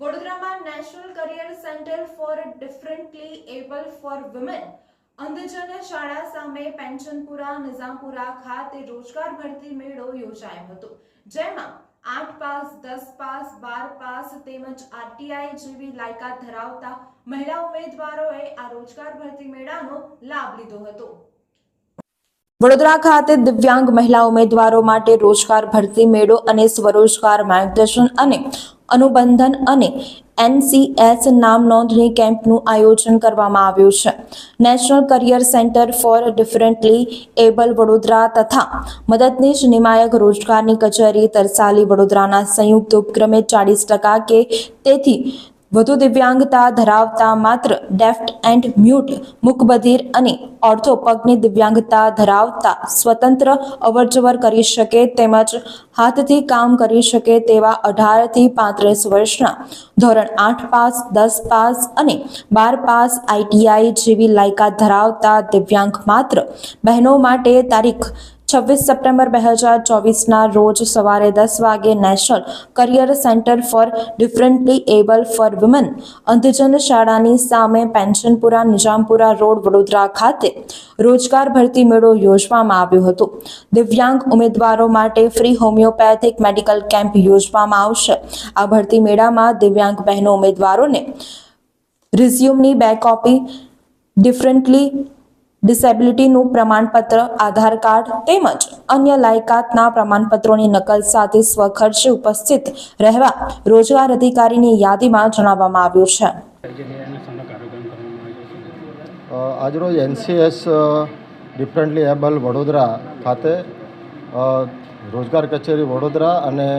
વડોદરામાં national career centre for differently able for women, અંધજન શાળા સામે પેન્શનપુરા, નિઝામપુરા ખાતે રોજગાર ભરતી મેળો યોજાયો હતો. જેમાં આઠ પાસ, દસ પાસ, બાર પાસ તેમજ આરટીઆઈ જેવી લાયકાત ધરાવતા મહિલા ઉમેદવારોએ આ રોજગાર ભરતી મેળાનો લાભ લીધો હતો. વડોદરા ખાતે દિવ્યાંગ મહિલા ઉમેદવારો માટે રોજગાર ભરતી મેળો અને સ્વરોજગાર માર્ગદર્શન અને અનુબંધન અને એનસીએસ નામ નોંધણી કેમ્પનું આયોજન કરવામાં આવ્યું છે. National career centre for differently able Vadodara તથા મદદનીશ નિમાયક રોજગારની કચેરી તરસાલી વડોદરાના સંયુક્ત ઉપક્રમે ચાળીસ ટકા કે તેથી વધુ દિવ્યાંગતા ધરાવતા માત્ર ડેફ્ટ એન્ડ મ્યુટ મુકબધિર અને ઓર્થો પગની દિવ્યાંગતા ધરાવતા સ્વતંત્ર, અવરજવર કરી શકે તેમજ હાથથી કામ કરી શકે તેવા અઢારથી પાંત્રીસ વર્ષના ધોરણ આઠ પાસ, દસ પાસ અને બાર પાસ આઈટીઆઈ જેવી લાયકાત ધરાવતા દિવ્યાંગ માત્ર બહેનો માટે તારીખ છવ્વીસ સપ્ટેમ્બર બે હજાર ચોવીસના રોજ સવારે દસ વાગે national career centre for differently able for woman અંધજન શાળાની સામે પેન્શનપુરા નિજામપુરા રોડ વડોદરા ખાતે રોજગાર ભરતી મેળો યોજવામાં આવ્યો હતો. દિવ્યાંગ ઉમેદવારો માટે ફ્રી હોમિયોપેથિક મેડિકલ કેમ્પ યોજવામાં આવશે. આ ભરતી મેળામાં દિવ્યાંગ બહેનો ઉમેદવારોને રિઝ્યુમની બે કોપી ડિફરન્ટલી ડિસેબિલિટીનું પ્રમાણપત્ર, આધાર કાર્ડ તેમજ અન્ય લાયકાતના પ્રમાણપત્રોની નકલ સાથે સ્વખર્ચે ઉપસ્થિત રહેવા રોજગાર અધિકારીની યાદીમાં જણાવવામાં આવ્યું છે. આજરોજ એનસીએસ ડિફરન્ટલી એબલ વડોદરા ખાતે રોજગાર કચેરી વડોદરા અને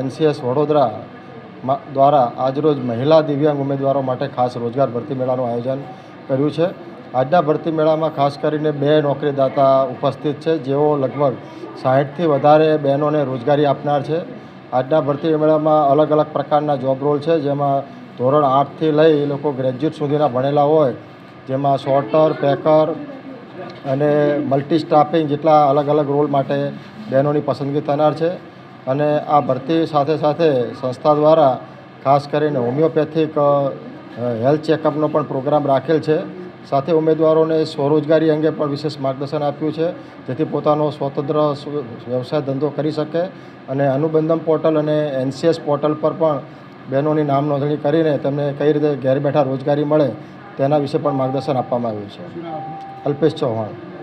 એનસીએસ વડોદરા દ્વારા આજરોજ મહિલા દિવ્યાંગ ઉમેદવારો માટે ખાસ રોજગાર ભરતી મેળાનું આયોજન કર્યું છે. આજના ભરતી મેળામાં ખાસ કરીને બે નોકરીદાતા ઉપસ્થિત છે. જેઓ લગભગ સાહીઠથી વધારે બહેનોને રોજગારી આપનાર છે. આજના ભરતી મેળામાં અલગ અલગ પ્રકારના જોબ રોલ છે. જેમાં ધોરણ આઠથી લઈ એ લોકો ગ્રેજ્યુએટ સુધીના ભણેલા હોય. જેમાં સોર્ટર, પેકર અને મલ્ટી સ્ટાફિંગ જેટલા અલગ અલગ રોલ માટે બહેનોની પસંદગી થનાર છે. અને આ ભરતી સાથે સાથે સંસ્થા દ્વારા ખાસ કરીને હોમિયોપેથિક હેલ્થ ચેકઅપનો પણ પ્રોગ્રામ રાખેલ છે. સાથે ઉમેદવારોને સ્વરોજગારી અંગે પણ વિશેષ માર્ગદર્શન આપ્યું છે, જેથી પોતાનો સ્વતંત્ર વ્યવસાય ધંધો કરી શકે અને અનુબંધમ પોર્ટલ અને એનસીએસ પોર્ટલ પર પણ બહેનોની નામ નોંધણી કરીને તેમને કઈ રીતે ઘેર બેઠા રોજગારી મળે તેના વિશે પણ માર્ગદર્શન આપવામાં આવ્યું છે? અલ્પેશ ચૌહાણ